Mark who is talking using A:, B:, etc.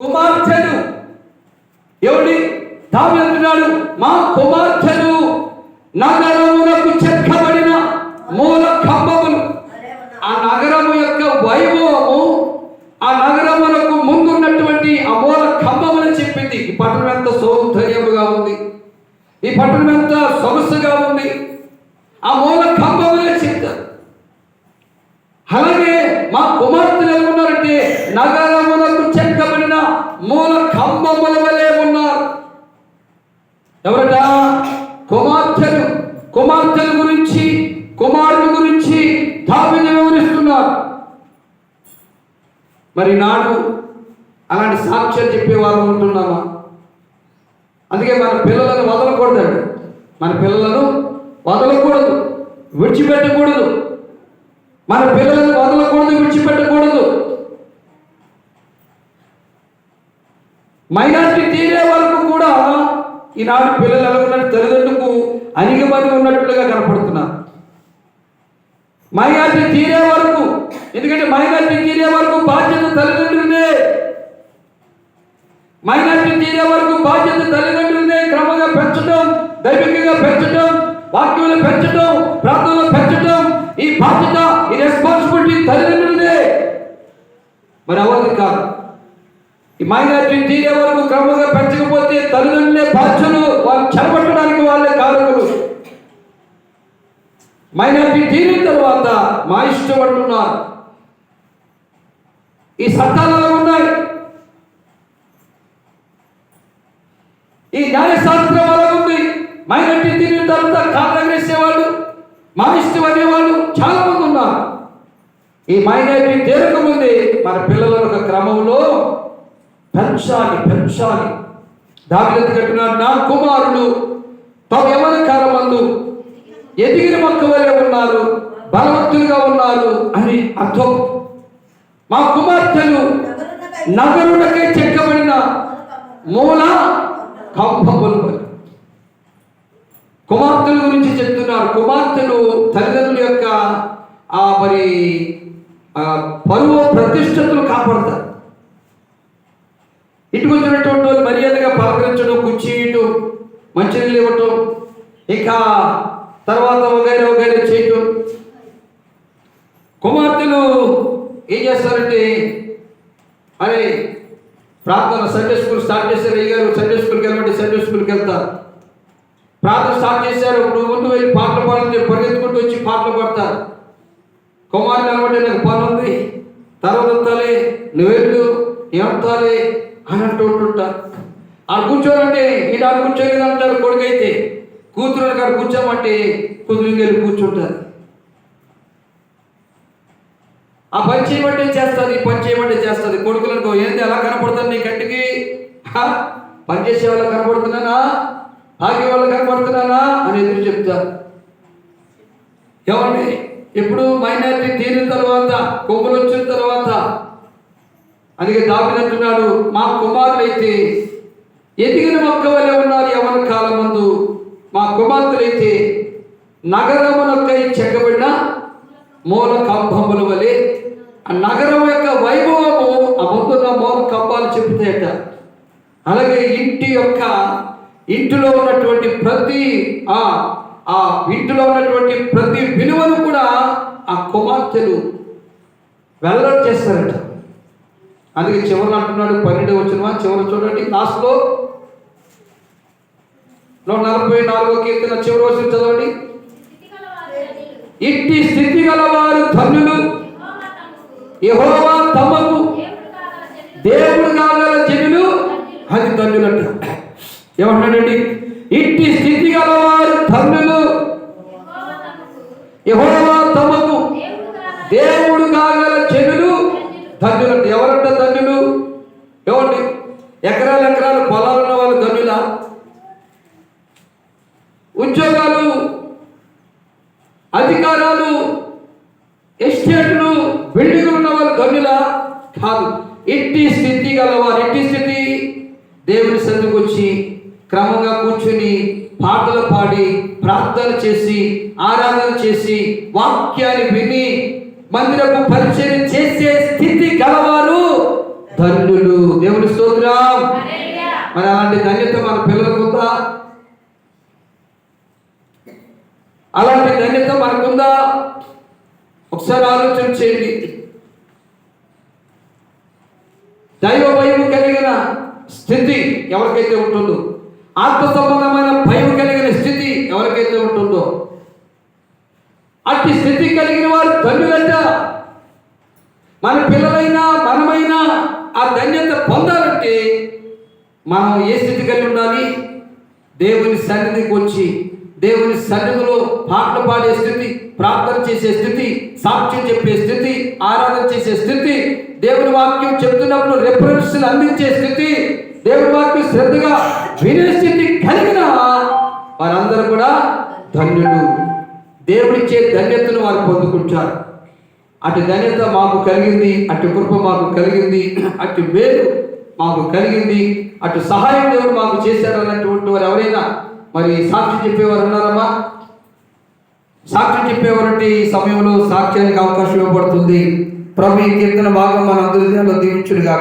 A: కుమార్తెను. ఎవడి దావి అంటున్నాడు మా కుమార్తెలు నగరమునకు చెక్కబడిన మూల కంబములు ఆ నగరము యొక్క వైభవము ఆ నగరమునకు ముందున్నటువంటి ఆ మూల కంబములు చెప్పింది. ఈ పట్టణం ఎంత సౌందర్యముగా ఉంది. ఈ పట్టణం ఎంత సొగసుగా ఉంది ఆ మూల కంబములే చెప్తారు అలాగే మా కుమార్తెలు ఎలా ఉన్నారంటే నగరమునకు చెక్కబడిన మూల కంబముల వలె ఉన్నారు ఎవరట కుమార్తెలు కుమార్తెల గురించి కుమారుల గురించి దావిని వివరిస్తున్నారు. మరి నాడు అలాంటి సాక్ష్యాలు చెప్పేవారు ఉంటున్నామా? అందుకే మన పిల్లలను వదలకూడదండి మన పిల్లలను వదలకూడదు. విడిచిపెట్టకూడదు. మన పిల్లలను వదలకూడదు విడిచిపెట్టకూడదు. మైనార్టీ తీరే వరకు కూడా ఈనాడు పిల్లలు ఎలా ఉన్నట్టు తల్లిదండ్రులకు ఉన్నట్లుగా కనపడుతున్నారు మైనార్టీ తీరే వరకు ఎందుకంటే మైనార్టీ తీరే వరకు బాధ్యత తల్లిదండ్రులదే. మైనార్టీ తీరే వరకు బాధ్యత తల్లిదండ్రులదే. క్రమంగా పెంచడం దైవికంగా పెంచడం వాక్యంలో పెంచడం ప్రాంతంలో పెంచడం ఈ బాధ్యత ఈ రెస్పాన్సిబిలిటీ తల్లిదండ్రులదే. మరి ఎవరిది కాదు? ఈ మైనార్టీ తీరే వరకు క్రమంగా పెంచకపోతే తల్లిదండ్రులే బాధ్యను వాళ్ళు చెరపట్టడానికి వాళ్ళే కారకులు మైనార్టీ తీరిన తర్వాత మా ఇష్టం అంటున్నారు ఈ చట్టాలలో ఉన్నాయి. ఈ న్యాయశాస్త్రం అలా ఉంది. మైనార్టీ తీరిన తర్వాత కాంగ్రెసేవాళ్ళు మా ఇష్టం అనేవాళ్ళు చాలా మంది ఉన్నారు. ఈ మైనార్టీ తీరక ముందే మన పిల్లల ఒక క్రమంలో పెంచాలి పెంచాలి. దావిలెత్తి కట్టినాడు నా కుమారుడు తమ యవన కాలమందు ఎదిగిన మొక్క వల్ల ఉన్నారు బలవంతులుగా ఉన్నారు అని అర్థం. మా కుమార్తెలు నగరులకే చెక్కబడిన మూల కంపములు. కుమార్తెల గురించి చెప్తున్నారు. కుమార్తెలు తల్లిదండ్రుల యొక్క ఆ మరి పరువు ప్రతిష్టతలు కాపాడతారు. ఇటు వచ్చినటువంటి వాళ్ళు మర్యాదగా పలకరించడం కూర్చీయటం మంచినీళ్ళు ఇవ్వటం ఇక తర్వాత వగైరా వగైరా చేయటం కుమార్తెలు ఏం చేస్తారంటే అరే ప్రార్థన సండే స్కూల్ స్టార్ట్ చేశారు అయ్యారు సండే స్కూల్కి వెళ్ళమంటే సండే స్కూల్కి వెళ్తారు. ప్రార్థన స్టార్ట్ చేశారు ఇప్పుడు ముందు వెళ్ళి పాటలు పాడితే పరిగెత్తుకుంటూ వచ్చి పాటలు పాడతారు. కుమారుడు అనమాట నాకు పని ఉంది తర్వాత వస్తాలి నువ్వెళ్ళు అని అంటూ ఉంటుంటారు. ఆ కూర్చోనంటే ఈ దాని కూర్చోలేదు అంటారు కొడుకైతే. కూతురు గారు కూర్చోమంటే కూతురు కూర్చుంటారు ఆ పని చేయమంటే చేస్తుంది పని చేయమంటే చేస్తుంది. కొడుకులకు ఏంది ఎలా కనపడుతుంది నీ కంటికి? పని చేసే వాళ్ళకి కనపడుతున్నానా? ఆగే వాళ్ళకి కనపడుతున్నానా? అని ఎదురు చెప్తారు ఎవరిని? ఇప్పుడు మైనారిటీ తీరిన తర్వాత కొమ్ములు వచ్చిన తర్వాత. అందుకే దాపినట్టున్నాడు మా కుమారులైతే ఎదిగిన మొక్క వలె ఉన్నారు ఎవరి కాలం ముందు మా కుమార్తెలైతే నగరమునకై చెక్కబడిన మూల కంభముల వలె ఆ నగరం యొక్క వైభవము ఆ ముందున్న మూల కంబాలు చెబుతాయట. అలాగే ఇంటి యొక్క ఇంటిలో ఉన్నటువంటి ప్రతి ఆ ఆ ఇంటిలో ఉన్నటువంటి ప్రతి విలువను కూడా ఆ కుమార్తెలు వెల్లడి చేస్తారట. అందుకే చివరి అంటున్నాడు పన్నెండు వచ్చిన చివరి చూడండి లాస్ట్లో నూట నలభై నాలుగో కీర్తన చివరి వచ్చిన చదవండి. ఇట్టి స్థితి గలవారు ధన్యులు. యహోవా తమకు దేవుడు కాగల జనులు. అది ధన్యులంట. ఏమంటాడండి ఇట్టి స్థితి గలవారు ధన్యులు. యహోవా తమకు దేవుడు కాగల జనులు ధన్యులంట ఎవరంట ధన్యులు ఎవరిని ఎకరాలు ఎకరాలు పొలాలు ఉన్న వాళ్ళు ధన్యులా ఉద్యోగాలు అధికారాలు ఎస్టేట్లు బిల్డింగులు ధన్యులా కాదు. ఎట్టి స్థితి గలవారు ఎట్టి స్థితి దేవుని సన్నిధికి వచ్చి క్రమంగా కూర్చుని పాటలు పాడి ప్రార్థన చేసి ఆరాధన చేసి వాక్యాన్ని విని మందిరపు పరిచయం చేసే స్థితి గలవారు ధన్యులు. దేవుని స్తోత్రం. మరి అలాంటి ధన్యత మన పిల్లలకు ఉందా? అలాంటి ధన్యత మనకుందా? ఒకసారి ఆలోచన చేయండి. దైవ భయం కలిగిన స్థితి ఎవరికైతే ఉంటుందో ఆత్మ సంబంధమైన భయం కలిగిన స్థితి ఎవరికైతే ఉంటుందో అట్టి స్థితి కలిగిన వారు ధన్యులంట. మన పిల్లలైనా మనమైనా ఆ ధన్యత పొందాలంటే మనం ఏ స్థితి కలిగి ఉండాలి? దేవుని సన్నిధికి వచ్చి దేవుని సన్నిధిలో పాటలు పాడే స్థితి ప్రార్థన చేసే స్థితి సాక్ష్యం చెప్పే స్థితి ఆరాధన చేసే స్థితి దేవుని వాక్యం చెప్తున్నప్పుడు రెఫరెన్స్ అందించే స్థితి దేవుని వాక్యం శ్రద్ధగా వినే స్థితి కలిగిన వారందరూ కూడా ధన్యులు. దేవుడిచ్చే ధన్యతను వారు పొందుకుంటారు. అటు ధన్యత మాకు కలిగింది అటు కృప మాకు కలిగింది అటు వేరు మాకు కలిగింది అటు సహాయం దేవుడు మాకు చేశారు అన్నటువంటి వారు ఎవరైనా మరి సాక్షి చెప్పేవారు ఉన్నారమ్మా? సాక్షి చెప్పేవారంటే ఈ సమయంలో సాక్ష్యానికి అవకాశం ఇవ్వబడుతుంది. ప్రభు ఈ కీర్తన భాగం మన అందరి దీవించుడుగా